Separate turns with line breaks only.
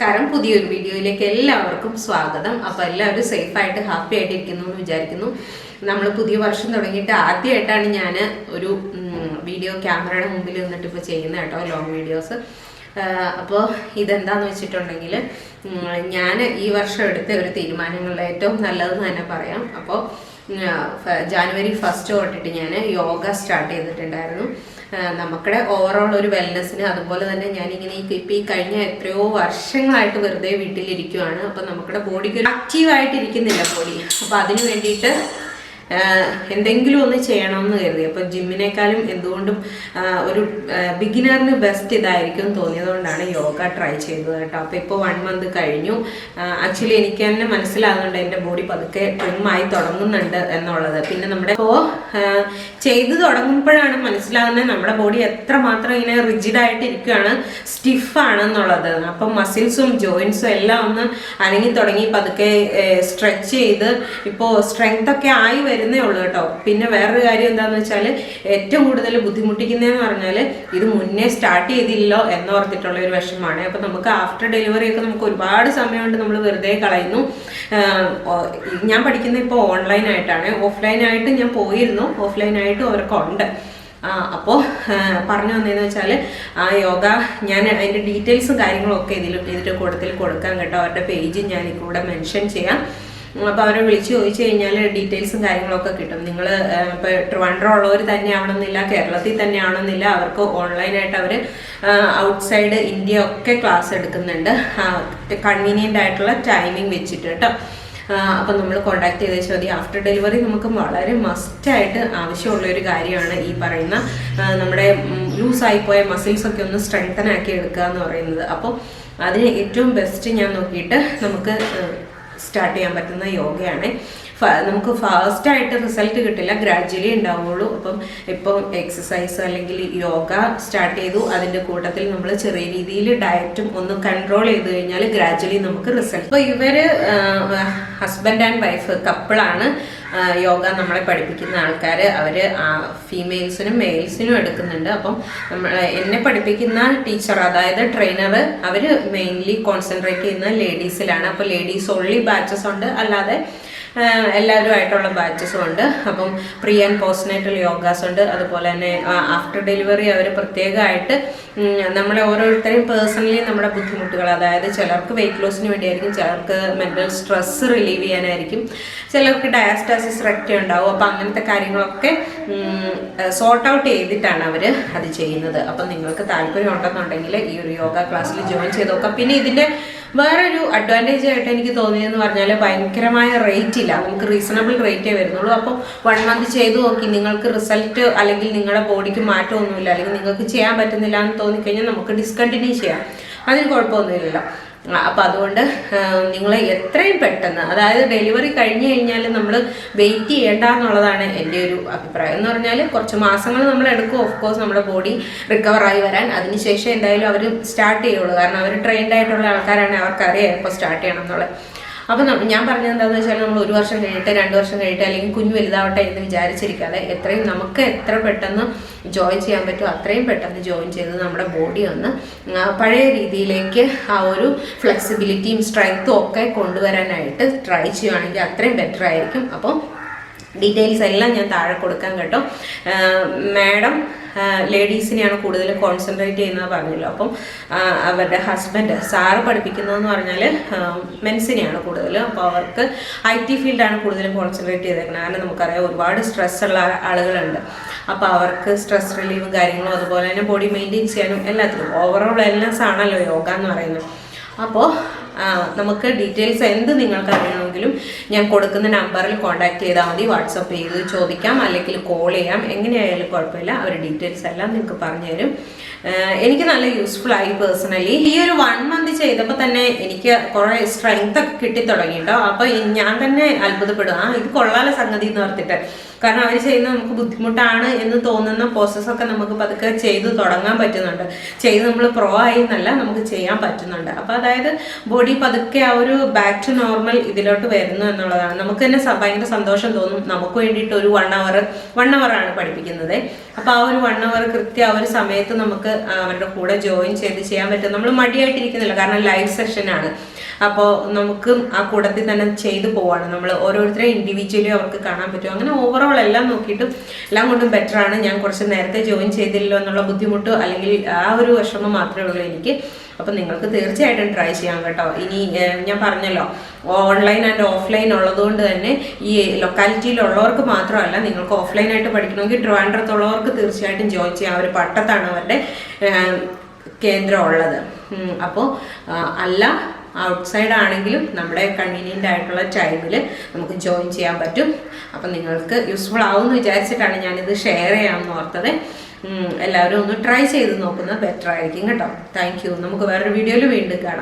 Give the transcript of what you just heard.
നമസ്കാരം. പുതിയൊരു വീഡിയോയിലേക്ക് എല്ലാവർക്കും സ്വാഗതം. അപ്പോൾ എല്ലാവരും സേഫായിട്ട് ഹാപ്പി ആയിട്ട് ഇരിക്കുന്നു എന്ന് വിചാരിക്കുന്നു. നമ്മൾ പുതിയ വർഷം തുടങ്ങിയിട്ട് ആദ്യമായിട്ടാണ് ഞാൻ ഒരു വീഡിയോ ക്യാമറയുടെ മുമ്പിൽ നിന്നിട്ട് ഇപ്പോൾ ചെയ്യുന്നത് കേട്ടോ ലോങ് വീഡിയോസ് അപ്പോൾ ഇതെന്താന്ന് വെച്ചിട്ടുണ്ടെങ്കിൽ ഞാൻ ഈ വർഷം എടുത്ത ഒരു തീരുമാനങ്ങളിൽ ഏറ്റവും നല്ലതെന്ന് തന്നെ പറയാം. അപ്പോൾ ജാനുവരി ഫസ്റ്റ് തൊട്ടിട്ട് ഞാൻ യോഗ സ്റ്റാർട്ട് ചെയ്തിട്ടുണ്ടായിരുന്നു. നമുക്കുടെ ഓവറോൾ ഒരു വെൽനെസ്സിന് അതുപോലെ തന്നെ ഞാനിങ്ങനെ ഈ ഇപ്പം ഈ കഴിഞ്ഞ എത്രയോ വർഷങ്ങളായിട്ട് വെറുതെ വീട്ടിലിരിക്കുവാണ്. അപ്പം നമുക്കുടെ ബോഡിക്ക് ആക്റ്റീവായിട്ട് ഇരിക്കുന്നില്ല ബോഡി അപ്പം അതിന് വേണ്ടിയിട്ട് എന്തെങ്കിലും ഒന്ന് ചെയ്യണമെന്ന് കരുതി. അപ്പോൾ ജിമ്മിനേക്കാളും എന്തുകൊണ്ടും ഒരു ബിഗിനറിന് ബെസ്റ്റ് ഇതായിരിക്കും എന്ന് തോന്നിയതുകൊണ്ടാണ് യോഗ ട്രൈ ചെയ്തത് കേട്ടോ. അപ്പോൾ ഇപ്പോൾ വൺ മന്ത് കഴിഞ്ഞു. ആക്ച്വലി എനിക്ക് തന്നെ മനസ്സിലാകുന്നുണ്ട് എന്റെ ബോഡി പതുക്കെ ആയി തുടങ്ങുന്നുണ്ട് എന്നുള്ളത്. പിന്നെ നമ്മുടെ ഇപ്പോൾ ചെയ്തു തുടങ്ങുമ്പോഴാണ് മനസ്സിലാകുന്നത് നമ്മുടെ ബോഡി എത്രമാത്രം ഇങ്ങനെ റിജിഡായിട്ട് ഇരിക്കുകയാണ് സ്റ്റിഫാണ് എന്നുള്ളത് അപ്പം മസിൽസും ജോയിൻസും എല്ലാം ഒന്ന് അനങ്ങി തുടങ്ങി പതുക്കെ സ്ട്രെച്ച് ചെയ്ത് ഇപ്പോൾ സ്ട്രെങ്ത് ഒക്കെ ആയി വരുന്നേ ഉള്ളൂ കേട്ടോ. പിന്നെ വേറൊരു കാര്യം എന്താണെന്ന് വെച്ചാൽ ഏറ്റവും കൂടുതൽ ബുദ്ധിമുട്ടിക്കുന്നതെന്ന് പറഞ്ഞാൽ ഇത് മുന്നേ സ്റ്റാർട്ട് ചെയ്തില്ലോ എന്നോർത്തിട്ടുള്ള ഒരു വിഷമമാണ് അപ്പം നമുക്ക് ആഫ്റ്റർ ഡെലിവറി ഒക്കെ നമുക്ക് ഒരുപാട് സമയമുണ്ട് നമ്മൾ വെറുതെ കളയുന്നു. ഞാൻ പഠിക്കുന്ന ആയിട്ടാണ്. ഓഫ്ലൈൻ ആയിട്ട് ഞാൻ പോയിരുന്നു. ഓഫ്ലൈൻ ആയിട്ട് അവർക്ക് ഉണ്ട് അപ്പോൾ പറഞ്ഞു വന്നതെന്ന് വെച്ചാൽ ആ യോഗ ഞാൻ അതിന്റെ ഡീറ്റെയിൽസും കാര്യങ്ങളും ഒക്കെ ഇതിൽ ഇതിന്റെ കൂട്ടത്തിൽ കൊടുക്കാൻ കേട്ടോ. അവരുടെ പേജ് ഞാൻ ഇവിടെ മെൻഷൻ ചെയ്യാം. അപ്പോൾ അവരെ വിളിച്ച് ചോദിച്ചു കഴിഞ്ഞാൽ ഡീറ്റെയിൽസും കാര്യങ്ങളൊക്കെ കിട്ടും. നിങ്ങൾ ഇപ്പോൾ ട്രിവാൻഡ്രം ഉള്ളവർ തന്നെ ആവണമെന്നില്ല കേരളത്തിൽ തന്നെ ആവണമെന്നില്ല അവർക്ക് ഓൺലൈനായിട്ട് അവർ ഔട്ട്സൈഡ് ഇന്ത്യ ഒക്കെ ക്ലാസ് എടുക്കുന്നുണ്ട്. കൺവീനിയന്റ് ആയിട്ടുള്ള ടൈമിംഗ് വെച്ചിട്ട് കേട്ടോ. അപ്പം നമ്മൾ കോണ്ടാക്ട് ചെയ്ത വെച്ചാൽ ആഫ്റ്റർ ഡെലിവറി നമുക്ക് വളരെ മസ്റ്റായിട്ട് ആവശ്യമുള്ള ഒരു കാര്യമാണ് ഈ പറയുന്ന നമ്മുടെ ലൂസായിപ്പോയ മസിൽസ് ഒക്കെ ഒന്ന് സ്ട്രെങ്തൻ ആക്കി എടുക്കുക എന്ന് പറയുന്നത്. അപ്പോൾ അതിന് ഏറ്റവും ബെസ്റ്റ് ഞാൻ നോക്കിയിട്ട് നമുക്ക് സ്റ്റാർട്ട് ചെയ്യാൻ പറ്റുന്ന യോഗയാണ്. നമുക്ക് ഫാസ്റ്റ് ആയിട്ട് റിസൾട്ട് കിട്ടില്ല. ഗ്രാജ്വലി ഉണ്ടാവുള്ളൂ. അപ്പം ഇപ്പം എക്സസൈസ് അല്ലെങ്കിൽ യോഗ സ്റ്റാർട്ട് ചെയ്തു. അതിന്റെ കൂട്ടത്തിൽ നമ്മൾ ചെറിയ രീതിയിൽ ഡയറ്റും ഒന്ന് കൺട്രോൾ ചെയ്ത് കഴിഞ്ഞാൽ ഗ്രാജ്വലി നമുക്ക് റിസൾട്ട് അപ്പോൾ ഇവർ ഹസ്ബൻഡ് ആൻഡ് വൈഫ് കപ്പിളാണ് യോഗ നമ്മളെ പഠിപ്പിക്കുന്ന ആൾക്കാർ അവർ ഫീമെയിൽസിനും മെയിൽസിനും എടുക്കുന്നുണ്ട്. അപ്പം നമ്മൾ എന്നെ പഠിപ്പിക്കുന്ന ടീച്ചർ അതായത് ട്രെയിനർ അവർ മെയിൻലി കോൺസെൻട്രേറ്റ് ചെയ്യുന്ന ലേഡീസിലാണ് അപ്പോൾ ലേഡീസ് ഓൺലി ബാച്ചസ് ഉണ്ട്. അല്ലാതെ എല്ലാവരുമായിട്ടുള്ള ബാച്ചസും ഉണ്ട് അപ്പം പ്രീ ആൻഡ് പോസ്റ്റ് പോസ്റ്റ്നേറ്റൽ യോഗാസ് ഉണ്ട് അതുപോലെ തന്നെ ആഫ്റ്റർ ഡെലിവറി അവർ പ്രത്യേകമായിട്ട് നമ്മളെ ഓരോരുത്തരെയും പേഴ്സണലി നമ്മുടെ ബുദ്ധിമുട്ടുകൾ അതായത് ചിലർക്ക് വെയിറ്റ് ലോസിന് വേണ്ടിയായിരിക്കും ചിലർക്ക് മെന്റൽ സ്ട്രെസ് റിലീവ് ചെയ്യാനായിരിക്കും ചിലർക്ക് ഡയാസ്റ്റാസിസ് റെക്റ്റ് ഉണ്ടാവും. അപ്പം അങ്ങനത്തെ കാര്യങ്ങളൊക്കെ സോർട്ട് ഔട്ട് ചെയ്തിട്ടാണ് അവർ അത് ചെയ്യുന്നത്. അപ്പം നിങ്ങൾക്ക് താല്പര്യം ഉണ്ടെന്നുണ്ടെങ്കിൽ ഈ ഒരു യോഗ ക്ലാസ്സിൽ ജോയിൻ ചെയ്ത് നോക്കാം. പിന്നെ ഇതിന്റെ വേറൊരു അഡ്വാന്റേജ് ആയിട്ട് എനിക്ക് തോന്നിയതെന്ന് പറഞ്ഞാൽ ഭയങ്കരമായ റേറ്റ് ഇല്ല. നമുക്ക് റീസണബിൾ റേറ്റേ വരുന്നുള്ളൂ. അപ്പോൾ വൺ മന്ത് ചെയ്ത് നോക്കി നിങ്ങൾക്ക് റിസൾട്ട് അല്ലെങ്കിൽ നിങ്ങളുടെ ബോഡിക്ക് മാറ്റമൊന്നുമില്ല അല്ലെങ്കിൽ നിങ്ങൾക്ക് ചെയ്യാൻ പറ്റുന്നില്ല എന്ന് തോന്നിക്കഴിഞ്ഞാൽ നമുക്ക് ഡിസ്കണ്ടിന്യൂ ചെയ്യാം. അതിന് കുഴപ്പമൊന്നുമില്ലല്ലോ. അപ്പം അതുകൊണ്ട് നിങ്ങൾ എത്രയും പെട്ടെന്ന് അതായത് ഡെലിവറി കഴിഞ്ഞു കഴിഞ്ഞാൽ നമ്മൾ വെയിറ്റ് ചെയ്യേണ്ട എന്നുള്ളതാണ് എന്റെ ഒരു അഭിപ്രായം. എന്ന് പറഞ്ഞാൽ കുറച്ച് മാസങ്ങൾ നമ്മൾ എടുക്കും. ഓഫ് കോഴ്സ് നമ്മുടെ ബോഡി റിക്കവറായി വരാൻ. അതിനുശേഷം എന്തായാലും അവർ സ്റ്റാർട്ട് ചെയ്യുള്ളൂ. കാരണം അവർ ട്രെയിൻഡ് ആയിട്ടുള്ള ആൾക്കാരാണ്. അവർക്കറിയാം ഇപ്പോൾ സ്റ്റാർട്ട് ചെയ്യണം എന്നുള്ളത്. അപ്പം ഞാൻ പറഞ്ഞത് എന്താണെന്ന് വെച്ചാൽ നമ്മൾ ഒരു വർഷം കഴിഞ്ഞിട്ട് രണ്ട് വർഷം കഴിഞ്ഞിട്ട് അല്ലെങ്കിൽ കുഞ്ഞു വലുതാവട്ടെ എന്ന് വിചാരിച്ചിരിക്കാതെ എത്രയും നമുക്ക് എത്ര പെട്ടെന്ന് ജോയിൻ ചെയ്യാൻ പറ്റുമോ അത്രയും പെട്ടെന്ന് ജോയിൻ ചെയ്ത് നമ്മുടെ ബോഡി ഒന്ന് പഴയ രീതിയിലേക്ക് ആ ഒരു ഫ്ലെക്സിബിലിറ്റിയും സ്ട്രെങ്ത്തും ഒക്കെ കൊണ്ടുവരാനായിട്ട് ട്രൈ ചെയ്യുവാണെങ്കിൽ അത്രയും ബെറ്റർ ആയിരിക്കും. അപ്പം ഡീറ്റെയിൽസ് എല്ലാം ഞാൻ താഴെ കൊടുക്കാൻ കേട്ടോ. മാഡം ലേഡീസിനെയാണ് കൂടുതൽ കോൺസെൻട്രേറ്റ് ചെയ്യുന്നത് പറഞ്ഞല്ലോ. അപ്പം അവരുടെ ഹസ്ബൻഡ് സാറ് പഠിപ്പിക്കുന്നതെന്ന് പറഞ്ഞാൽ മെൻസിനെയാണ് കൂടുതൽ. അപ്പോൾ അവർക്ക് ഐ ടി ഫീൽഡാണ് കൂടുതലും കോൺസെൻട്രേറ്റ് ചെയ്തേക്കുന്നത്. കാരണം നമുക്കറിയാം ഒരുപാട് സ്ട്രെസ്സുള്ള ആളുകളുണ്ട്. അപ്പോൾ അവർക്ക് സ്ട്രെസ് റിലീവ് കാര്യങ്ങളും അതുപോലെ തന്നെ ബോഡി മെയിന്റെയിൻ ചെയ്യാനും എല്ലാത്തിനും. ഓവറോൾ വെൽനെസ് ആണല്ലോ യോഗ എന്ന് പറയുന്നത്. അപ്പോൾ നമുക്ക് ഡീറ്റെയിൽസ് എന്ത് നിങ്ങൾക്ക് അറിയണമെങ്കിലും ഞാൻ കൊടുക്കുന്ന നമ്പറിൽ കോൺടാക്ട് ചെയ്താൽ മതി. വാട്സപ്പ് ചെയ്ത് ചോദിക്കാം അല്ലെങ്കിൽ കോൾ ചെയ്യാം. എങ്ങനെയായാലും കുഴപ്പമില്ല. അവർ ഡീറ്റെയിൽസ് എല്ലാം നിങ്ങൾക്ക് പറഞ്ഞുതരും. തരും എനിക്ക് നല്ല യൂസ്ഫുൾ ആയി പേഴ്സണലി ഈ ഒരു വൺ മന്ത് ചെയ്തപ്പോൾ തന്നെ എനിക്ക് കുറേ സ്ട്രെങ്ത് ഒക്കെ കിട്ടി തുടങ്ങി അപ്പോൾ ഞാൻ തന്നെ അത്ഭുതപ്പെടും. ആ ഇത് കൊള്ളാല സംഗതി എന്ന് ഓർത്തിട്ട്. കാരണം അവർ ചെയ്യുന്ന നമുക്ക് ബുദ്ധിമുട്ടാണ് എന്ന് തോന്നുന്ന പ്രോസസ്സൊക്കെ നമുക്ക് പതുക്കെ ചെയ്ത് തുടങ്ങാൻ പറ്റുന്നുണ്ട്. ചെയ്ത് നമ്മൾ പ്രോ ആയി എന്നല്ല നമുക്ക് ചെയ്യാൻ പറ്റുന്നുണ്ട്. അപ്പോൾ അതായത് ബോഡി പതുക്കെ ആ ഒരു ബാക്ക് ടു നോർമൽ ഇതിലോട്ട് വരുന്നു എന്നുള്ളതാണ്. നമുക്ക് തന്നെ ഭയങ്കര സന്തോഷം തോന്നും. നമുക്ക് വേണ്ടിയിട്ട് ഒരു വൺ അവർ വൺ ആണ് പഠിപ്പിക്കുന്നത്. അപ്പോൾ ആ ഒരു വൺ അവർ കൃത്യം ആ ഒരു സമയത്ത് നമുക്ക് അവരുടെ കൂടെ ജോയിൻ ചെയ്ത് ചെയ്യാൻ പറ്റും. നമ്മൾ മടിയായിട്ടിരിക്കുന്നില്ല കാരണം ലൈവ് സെഷനാണ് അപ്പോൾ നമുക്ക് ആ കൂടത്തിൽ തന്നെ ചെയ്തു പോവാണ്. നമ്മൾ ഓരോരുത്തരെ ഇൻഡിവിജ്വലി അവർക്ക് കാണാൻ പറ്റും. അങ്ങനെ ഓവറോൾ എല്ലാം നോക്കിയിട്ടും എല്ലാം കൊണ്ടും ബെറ്റർ ആണ്. ഞാൻ കുറച്ച് നേരത്തെ ജോയിൻ ചെയ്തില്ലല്ലോ എന്നുള്ള ബുദ്ധിമുട്ട് അല്ലെങ്കിൽ ആ ഒരു വിഷമം മാത്രമേ ഉള്ളൂ എനിക്ക്. അപ്പം നിങ്ങൾക്ക് തീർച്ചയായിട്ടും ട്രൈ ചെയ്യാം കേട്ടോ. ഇനി ഞാൻ പറഞ്ഞല്ലോ ഓൺലൈൻ ആൻഡ് ഓഫ്ലൈൻ ഉള്ളതുകൊണ്ട് തന്നെ ഈ ലൊക്കാലിറ്റിയിലുള്ളവർക്ക് മാത്രമല്ല നിങ്ങൾക്ക് ഓഫ്ലൈനായിട്ട് പഠിക്കണമെങ്കിൽ ട്രിവാൻഡ്രത്തുള്ളവർക്ക് തീർച്ചയായിട്ടും ജോയിൻ ചെയ്യാം. അവർ പട്ടത്താണ് അവരുടെ കേന്ദ്രം ഉള്ളത്. അപ്പോൾ അല്ല ഔട്ട്സൈഡ് ആണെങ്കിലും നമ്മുടെ കൺവീനിയന്റ് ആയിട്ടുള്ള ടൈമിൽ നമുക്ക് ജോയിൻ ചെയ്യാൻ പറ്റും. അപ്പം നിങ്ങൾക്ക് യൂസ്ഫുൾ ആവുമെന്ന് വിചാരിച്ചിട്ടാണ് ഞാനിത് ഷെയർ ചെയ്യാമെന്ന് ഓർത്തത്. എല്ലാവരും ഒന്ന് ട്രൈ ചെയ്ത് നോക്കുന്നത് ബെറ്റർ ആയിരിക്കും കേട്ടോ. താങ്ക് നമുക്ക് വേറൊരു വീഡിയോയിൽ വീണ്ടും കാണാം.